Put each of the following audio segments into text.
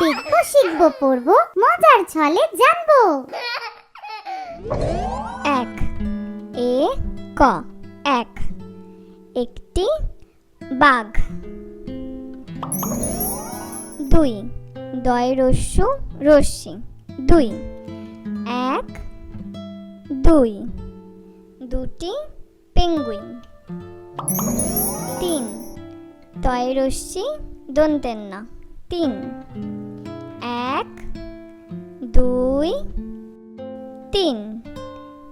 দেখব, শিখব, পড়ব, মজার ছলে জানব। এক, এ, ক। এক, একটি বাঘ। দুই দয় রস্যু রশ্মি। দুই, এক, দুই। দুটি পেঙ্গুইন। তিন তয় রশ্মি দন্তের না তিন দুই, তিন।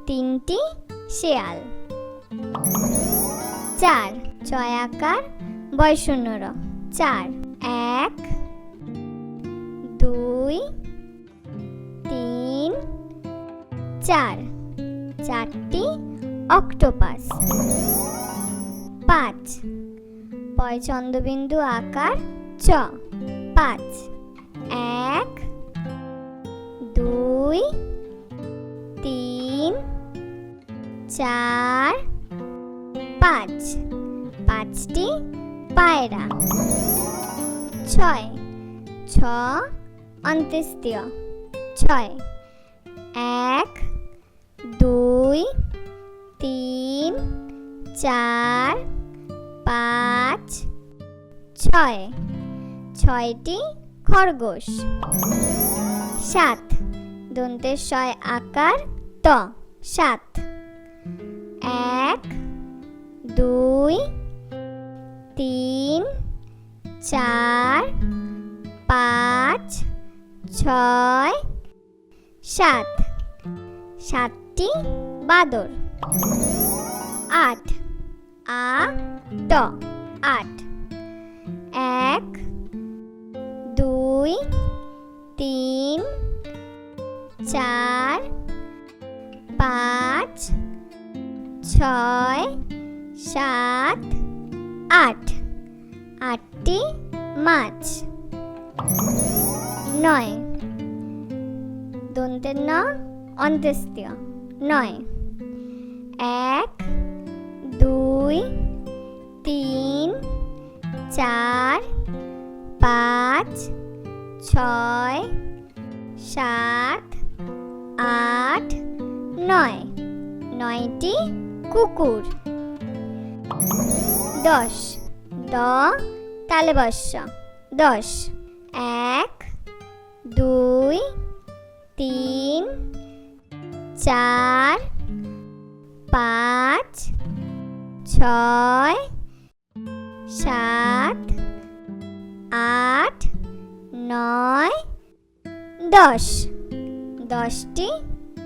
তিনটি শেয়াল। চার চয়াকার বয়শূন্যর চার, এক। দুই, তিন। চার, চারটি অক্টোপাস। পাঁচ পয় চন্দ্রবিন্দু আকার চ। পাঁচ, এক। দুই, তিন, চার, পাঁচ। পাঁচটি পায়রা। ছয়। ছ অন্ত্যেষ্টিয়। ছয়। এক, দুই, তিন, চার, পাঁচ, ছয়। ছয়টি খরগোশ। সাত। দন্তের শয় আকার ত, সাত। এক, দুই, তিন, চার, পাঁচ, ছয়, সাত। সাতটি বাদর। আট, আ ট আট। এক, দুই, তিন চার, পাঁচ, ছয়, সাত, আট। আটটি মাছ। নয়। দন্তের ন, অন্ত্যেষ্টিয়। নয়। এক, দুই, তিন, চার, পাঁচ, ছয়, সাত আট, নয়। নয়টি কুকুর। দশ। দ তালে বর্ষ দশ। এক, দুই, তিন, চার, পাঁচ, ছয়, সাত, আট, নয়, দশ। দশটি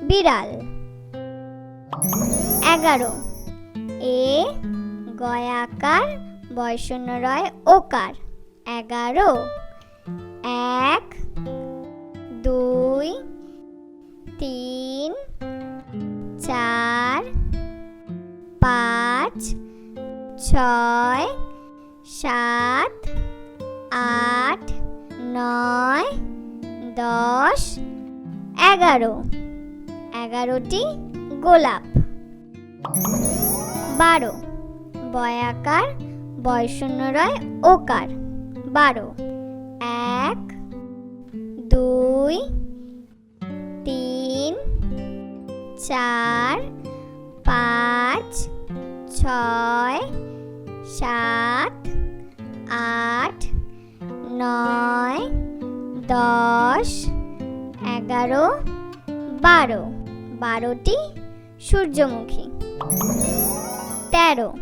বিড়াল। এগারো। এ গয়াকার বয়শূন্য রয় ওকার। এগারো। এক, দুই, তিন, চার, পাঁচ, ছয়, সাত, আট, নয়, দশ এগারো। এগারোটি গোলাপ। বারো। বয়াকার বয়শূন্য রয়, ওকার। বারো। এক, দুই, তিন, চার, পাঁচ, ছয়, সাত, আট, নয়, দশ এগারো বারো। বারোটি সূর্যমুখী। তেরো।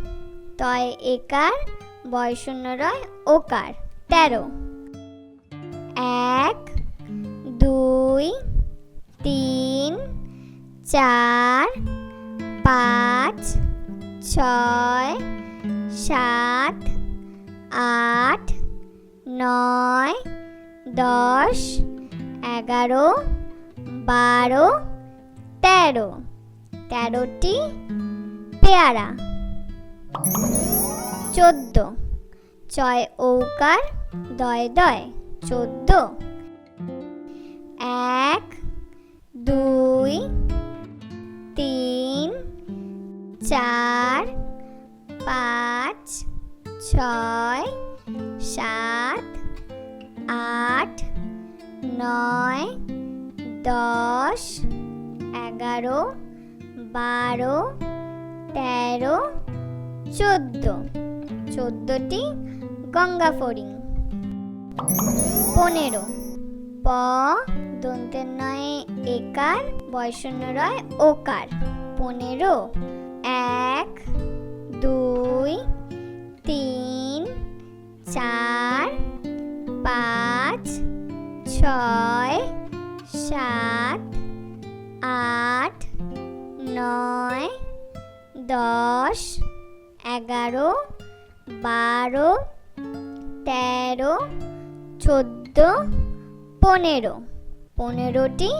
তয় একার, বয়শূন্য রয় ওকার। তেরো। এক, দুই, তিন, চার, পাঁচ, ছয়, সাত, আট, নয়, দশ, এগারো বারো, তেরো। তেরোটি পেয়ারা। চোদ্দ। ছয় ঔকার, দয় দয়। চোদ্দ। এক, দুই, তিন, চার, পাঁচ, ছয়, সাত, আট, নয় দশ, এগারো, বারো, তেরো, চোদ্দ। চোদ্দোটি গঙ্গা ফড়িং পনেরো। প, দন্তের নয় একার বয়শূন্য রয় ওকার। পনেরো। এক, দুই, তিন, চার, পাঁচ, ছয় সাত, আট, নয়, দশ, এগারো, বারো, তেরো, চোদ্দ, পনেরো। পনেরোটি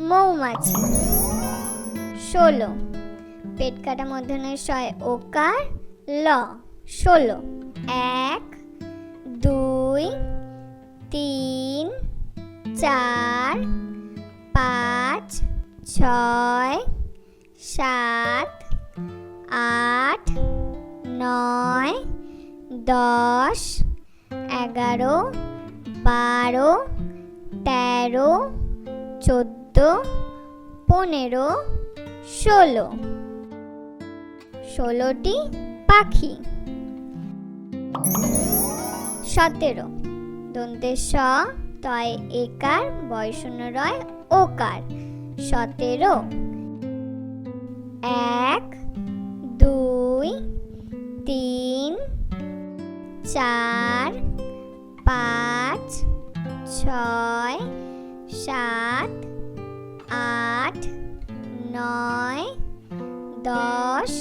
মৌমাছি। ষোলো। পেট কাটা মধ্যনের শয় ওকার ল। ষোলো। এক, দুই, তিন, চার পাঁচ, ছয়, সাত, আট, নয়, দশ, এগারো, বারো, তেরো, চোদ্দ, পনেরো, ষোলো। ষোলোটি পাখি। সতেরো। দন্তে স তয় একার বয়শূন্য রয় ওকার। সতেরো। এক, দুই, তিন, চার, পাঁচ, ছয়, সাত, আট, নয়, দশ,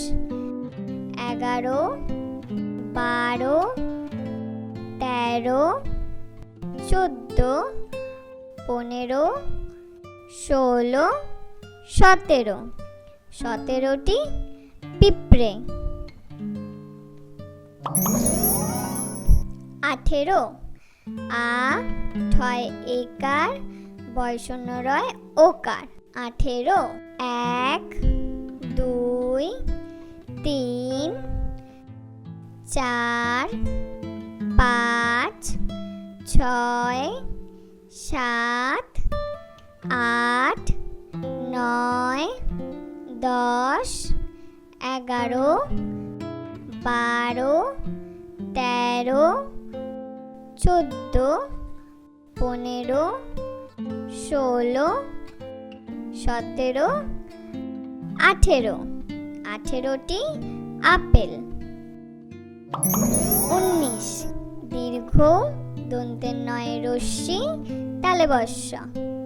এগারো, বারো, তেরো, চোদ্দ, পনেরো ষোলো, সতেরো। সতেরোটি পিঁপড়ে। আঠেরো। আ ঠয় একার বয়শূন্য রয় ওকার। আঠেরো। এক, দুই, তিন, চার, পাঁচ, ছয়, সাত আট, নয়, দশ, এগারো, বারো, তেরো, চোদ্দ, পনেরো, ষোলো, সতেরো, আঠেরো। আঠেরোটি আপেল। উনিশ, দীর্ঘ দন্তের নয় রশ্মি তালে বর্ষ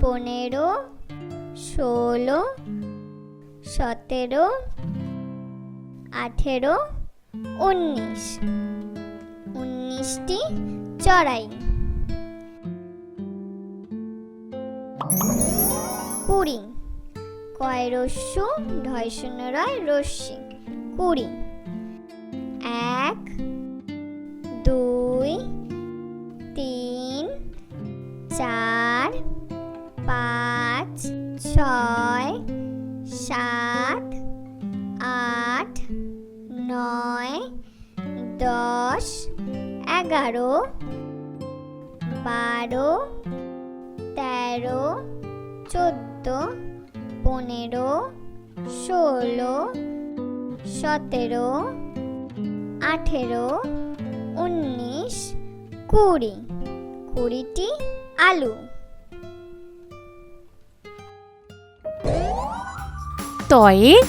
পনেরো, ষোলো, সতেরো, আঠেরো, উনিশ। উনিশটি চড়াই। কুড়ি। কয় রস্যু? ঢয় শূন্য রয় রশ্মি। কুড়ি। এগারো, বারো, তেরো, চোদ্দ, পনেরো, ষোলো, সতেরো, আঠেরো, উনিশ, কুড়ি। কুড়িটি আলু। তয়ে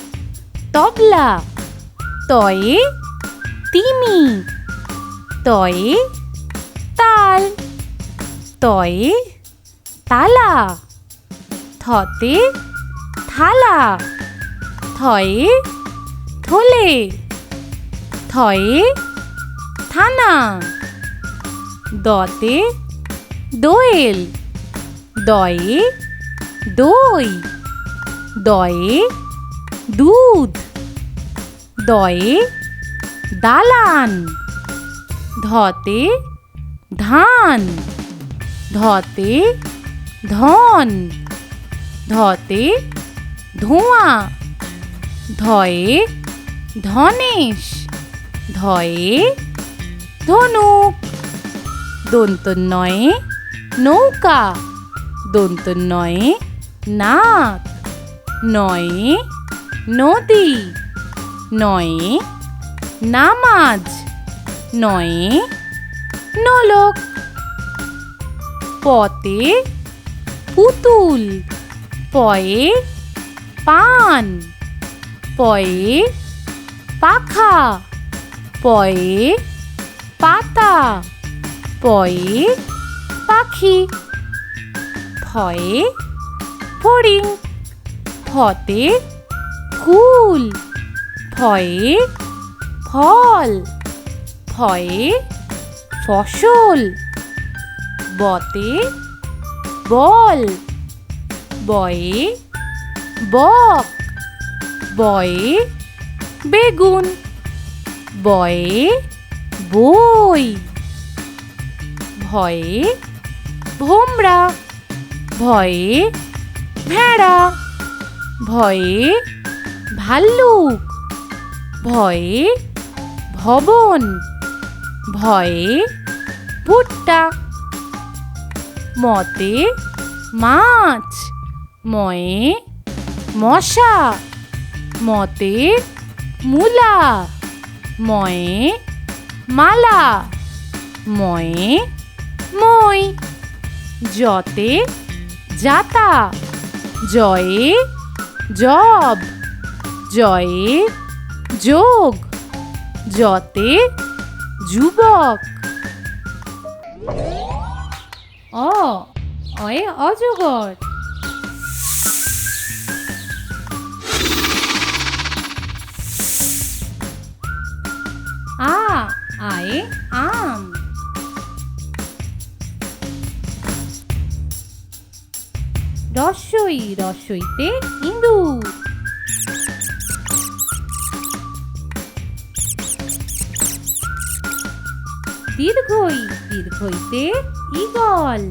তবলা। তয়ে তিমি। তয়ে তাল তয়ে তালা, থতে, থালা থয়ে থলে থয়ে থানা, দতে, দোয়েল দয়ে দই দয়ে দুধ দয়ে দালান। ধতে ধান, ধতে ধন, ধতে ধোঁয়া, ধয়ে ধনেশ, ধয়ে ধনুক দন্তন্নয়ে নৌকা দন্তন্নয়ে নাক, নয়ে নদী, নয়ে নামাজ। নয়ে, নলক, পতে, পুতুল, পয়ে, পান, পয়ে, পাখা, পয়ে, পাতা, পয়ে, পাখি ফয়ে ফড়িং ফতে ফুল ফয়ে ফল। ফয়ে ফসল। বতে বল। বয়ে বক। বয়ে বেগুন। বয়ে বই। ভয়ে ভোমরা। ভয়ে ভেড়া। ভয়ে ভাল্লুক। ভয়ে ভবন। ভয়ে ভুট্টা, মতে মাছ, ময়ে মশা, মতে মূলা, ময়ে মালা, ময়ে মই যতে যাতা জয়ে জব, জয়ে যোগ যতে যুবক। অ অয়ে অজগর। আ আয়ে আম। রসই রসইতে ইঁদুর। দীর্ঘই দীর্ঘইতে ঈগল।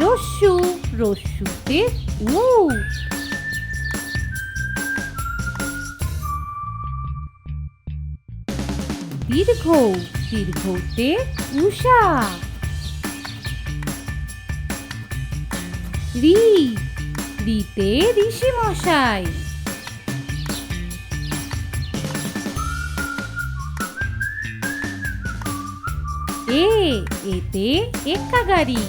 রস্যু রস্যুতে উট দীর্ঘ দীর্ঘতে উষা। রি রিতে ঋষি মশাই। এ এতে এক্কা গাড়ি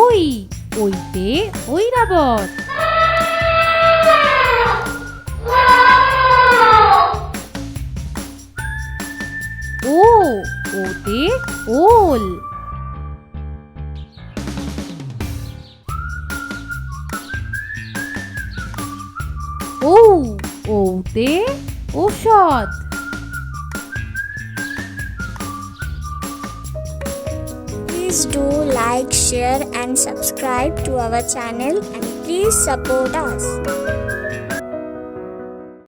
ওই ওইতে ঐরাবত। ও ওতে ওল। ও ওতে ঔষধ Please do like, share, and subscribe to our channel and please support us.